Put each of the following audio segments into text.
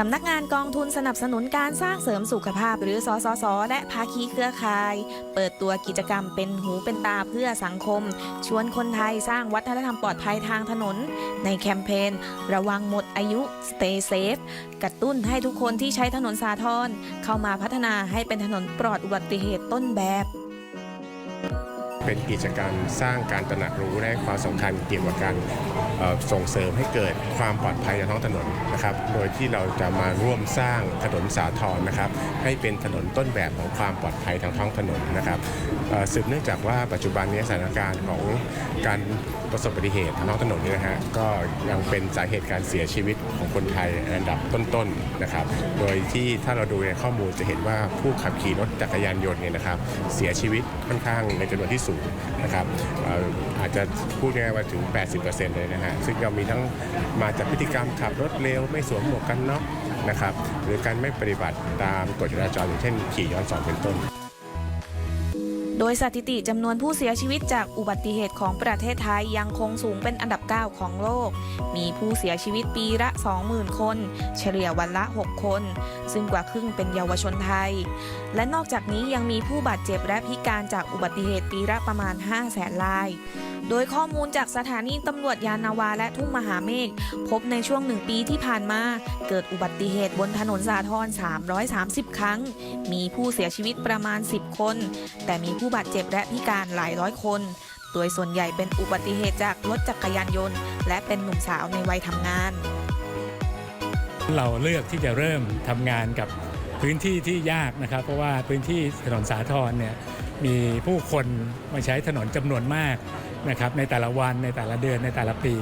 สำนักงานกองทุนสนับสนุนการสร้างเสริมสุขภาพหรือสสส และภาคีเครือข่าย เปิดตัวกิจกรรมเป็นหูเป็นตาเพื่อสังคม ชวนคนไทยสร้างวัฒนธรรมปลอดภัยทางถนน ในแคมเปญระวังหมดอายุ Stay Safe กระตุ้นให้ทุกคนที่ใช้ถนนสาทรเข้ามาพัฒนาให้เป็นถนนปลอดอุบัติเหตุต้นแบบ เป็นกิจกรรมสร้างการตระหนักรู้และความสำคัญเกี่ยวกับการส่งเสริมให้เกิดความปลอดภัยในท้องถนนนะครับ โดยที่เราจะมาร่วมสร้างถนนสาทรนะครับ ให้เป็นถนนต้นแบบของความปลอดภัยทางท้องถนนนะครับสืบเนื่องจากว่าปัจจุบันนี้สถานการณ์ของการประสบอุบัติเหตุทางท้องถนนนี่นะฮะก็ยังเป็นสาเหตุการเสียชีวิตของคนไทยอันดับต้นๆนะครับ โดยที่ถ้าเราดูในข้อมูลจะเห็นว่าผู้ขับขี่รถจักรยานยนต์เนี่ยนะครับ เสียชีวิตค่อนข้างในจำนวนที่สูงนะครับอาจจะพูดง่ายว่าถึง 80%เลยนะฮะซึ่งก็มีทั้งมาจากพฤติกรรมขับรถเร็วไม่สวมหมวกกันน็อกนะครับหรือการไม่ปฏิบัติตามกฎจราจรอย่างเช่นขี่ย้อนสอนเป็นต้น โดยสถิติจำนวนผู้เสียชีวิตจากอุบัติเหตุของประเทศไทยยังคงสูงเป็นอันดับ 9 ของโลก มีผู้เสียชีวิตปีละ 20,000 คน เฉลี่ยวันละ 6 คน ซึ่งกว่าครึ่งเป็นเยาวชนไทย และนอกจากนี้ยังมีผู้บาดเจ็บและพิการจากอุบัติเหตุปีละประมาณ5 0 0แสนราย โดยข้อมูลจากสถานีตำรวจยานนาวาและทุ่งมหาเมฆพบในช่วงหนึ่งปีที่ผ่านมา เกิดอุบัติเหตุบนถนนสาทร330 ครั้ง มีผู้เสียชีวิตประมาณ 10 คน แต่มีผู้ผู้บาดเจ็บและพิการหลายร้อยคน โดยส่วนใหญ่เป็นอุบัติเหตุจากรถจักรยานยนต์ และเป็นหนุ่มสาวในวัยทำงาน เราเลือกที่จะเริ่มทำงานกับพื้นที่ที่ยากนะครับ เพราะว่าพื้นที่ถนนสาทรเนี่ยมีผู้คนมาใช้ถนนจำนวนมากนะครับในแต่ละวันในแต่ละเดือนในแต่ละปี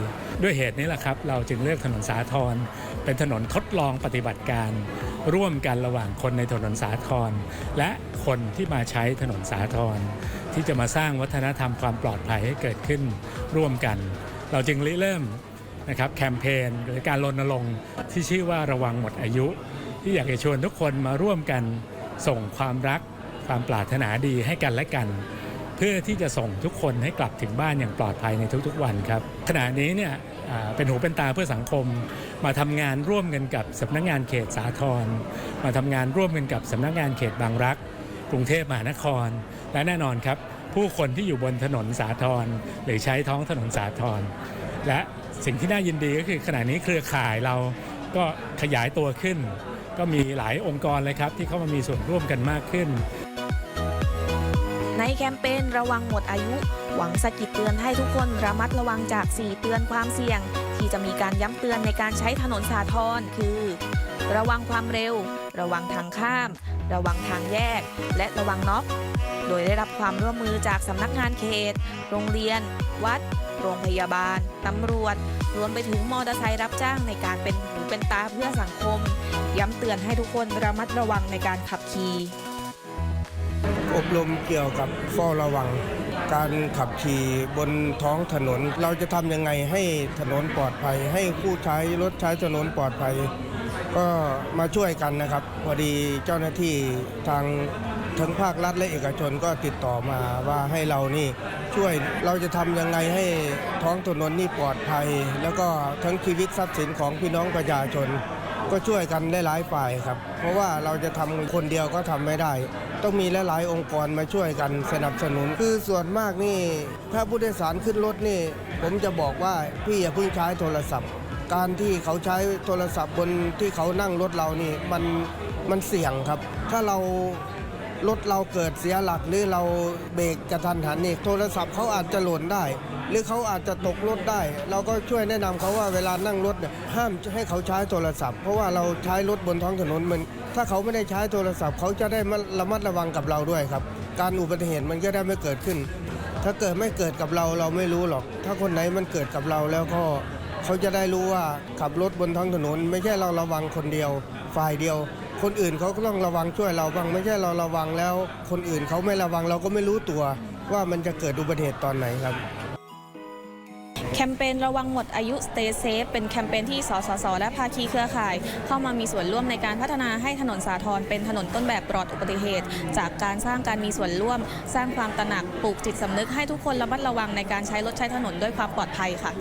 ด้วยเหตุนี้แหละครับ เราจึงเลือกถนนสาทรเป็นถนนทดลองปฏิบัติการ ร่วมกันระหว่างคนในถนนสาทรและคนที่มาใช้ถนนสาทรที่จะมาสร้างวัฒนธรรมความปลอดภัยให้เกิดขึ้นร่วมกัน เราจึงริเริ่มนะครับแคมเปญหรือการรณรงค์ที่ชื่อว่าระวังหมดอายุ ที่อยากจะชวนทุกคนมาร่วมกันส่งความรักความปรารถนาดีให้กันและกัน เพื่อที่จะส่งทุกคนให้กลับถึงบ้านอย่างปลอดภัยในทุกๆวันครับขณะนี้เนี่ยเป็นหูเป็นตาเพื่อสังคม มาทำงานร่วมกันกับสำนักงานเขตสาทรมาทำงานร่วมกันกับสำนักงานเขตบางรัก กรุงเทพมหานคร และแน่นอนครับ ผู้คนที่อยู่บนถนนสาทรหรือใช้ท้องถนนสาทรและสิ่งที่น่ายินดีก็คือขณะนี้เครือข่ายเราก็ขยายตัวขึ้น ก็มีหลายองค์กรเลยครับที่เข้ามามีส่วนร่วมกันมากขึ้น ในแคมเปญระวังหมดอายุ หวังสะกิดเตือนให้ทุกคนระมัดระวังจาก 4 เตือนความเสี่ยง ที่จะมีการย้ำเตือนในการใช้ถนนสาทรคือ ระวังความเร็ว ระวังทางข้าม ระวังทางแยก และระวังน็อกโดยได้รับความร่วมมือจากสำนักงานเขต โรงเรียน วัด โรงพยาบาล ตำรวจ รวมไปถึงมอเตอร์ไซค์รับจ้างในการเป็นหูเป็นตาเพื่อสังคม ย้ำเตือนให้ทุกคนระมัดระวังในการขับขี่ อบรมเกี่ยวกับเฝ้าระวัง การขับขี่บนท้องถนน เราจะทำยังไงให้ถนนปลอดภัย ให้ผู้ใช้รถใช้ถนนปลอดภัย ก็มาช่วยกันนะครับ พอดีเจ้าหน้าที่ทางทั้งภาครัฐและเอกชนก็ติดต่อมาว่าให้เรานี่ช่วยเราจะทำยังไงให้ท้องถนนนี่ปลอดภัย แล้วก็ทั้งชีวิตทรัพย์สินของพี่น้องประชาชน ก็ช่วยกันได้หลายฝ่ายครับ เพราะว่าเราจะทำคนเดียวก็ทำไม่ได้ ต้องมีหลายๆองค์กรมาช่วยกันสนับสนุน คือส่วนมากนี่ ถ้าผู้โดยสารขึ้นรถนี่ ผมจะบอกว่าพี่อย่าเพิ่งใช้โทรศัพท์ การที่เขาใช้โทรศัพท์บนที่เขานั่งรถเรานี่มันมันเสี่ยงครับ ถ้าเรา รถเราเกิดเสียหลักหรือเราเบรกกระทันหันนี่โทรศัพท์เขาอาจจะหล่นได้ หรือเขาอาจจะตกรถได้ เราก็ช่วยแนะนำเขาว่าเวลานั่งรถเนี่ยห้ามให้เขาใช้โทรศัพท์ เพราะว่าเราใช้รถบนท้องถนนมัน ถ้าเขาไม่ได้ใช้โทรศัพท์ เขาจะได้ระมัดระวังกับเราด้วยครับ การอุบัติเหตุมันก็ได้ไม่เกิดขึ้น ถ้าเกิดไม่เกิดกับเราเราไม่รู้หรอก ถ้าคนไหนมันเกิดกับเราแล้วก็เขาจะได้รู้ว่าขับรถบนท้องถนน ไม่ใช่เราระวังคนเดียว ฝ่ายเดียว คนอื่นเขาก็ต้องระวังช่วยเราบ้างไม่ใช่เราระวังแล้ว คนอื่นเขาไม่ระวังเราก็ไม่รู้ตัว ว่ามันจะเกิดอุบัติเหตุตอนไหนครับ แคมเปญระวังหมดอายุ Stay Safe เป็นแคมเปญที่สสส และภาคีเครือข่าย เข้ามามีส่วนร่วมในการพัฒนาให้ถนนสาทรเป็นถนนต้นแบบปลอดอุบัติเหตุ จากการสร้างการมีส่วนร่วม สร้างความตระหนักปลูกจิตสำนึกให้ทุกคนระมัดระวังในการใช้รถใช้ถนนด้วยความปลอดภัยค่ะ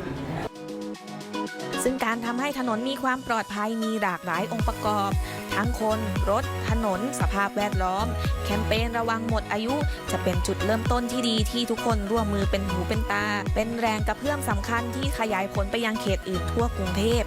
ซึ่งการทำให้ถนนมีความปลอดภัยมีหลากหลายองค์ประกอบ ทั้งคน รถ ถนน สภาพแวดล้อม แคมเปญระวังหมดอายุ จะเป็นจุดเริ่มต้นที่ดีที่ทุกคนร่วมมือเป็นหูเป็นตา เป็นแรงกระเพื่อมสำคัญที่ขยายผลไปยังเขตอื่นทั่วกรุงเทพ